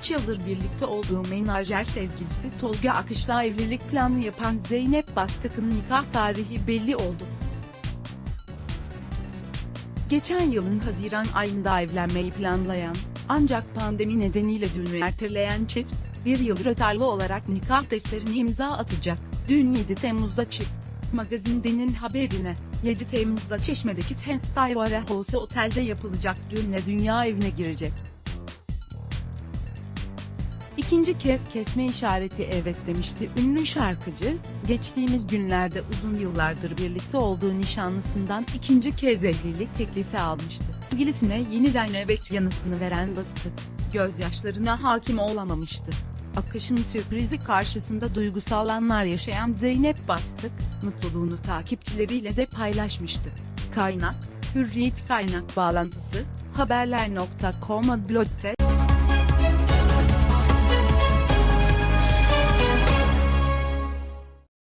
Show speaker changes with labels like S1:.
S1: 3 yıldır birlikte olduğu menajer sevgilisi Tolga Akış'la evlilik planı yapan Zeynep Bastık'ın nikah tarihi belli oldu. Geçen yılın Haziran ayında evlenmeyi planlayan, ancak pandemi nedeniyle düğünü erteleyen çift, bir yıl rötarlı olarak nikah defterine imza atacak. Düğün 7 Temmuz'da çift. Magazindenin haberine, 7 Temmuz'da Çeşme'deki Tenstayvara House Otel'de yapılacak düğünle dünya evine girecek. İkinci kez kesme işareti evet demişti ünlü şarkıcı, geçtiğimiz günlerde uzun yıllardır birlikte olduğu nişanlısından ikinci kez evlilik teklifi almıştı. Sevgilisine yeniden evet yanıtını veren Bastık, gözyaşlarına hakim olamamıştı. Akış'ın sürprizi karşısında duygusal anlar yaşayan Zeynep Bastık, mutluluğunu takipçileriyle de paylaşmıştı. Kaynak, Hürriyet kaynak bağlantısı, haberler.com blog'te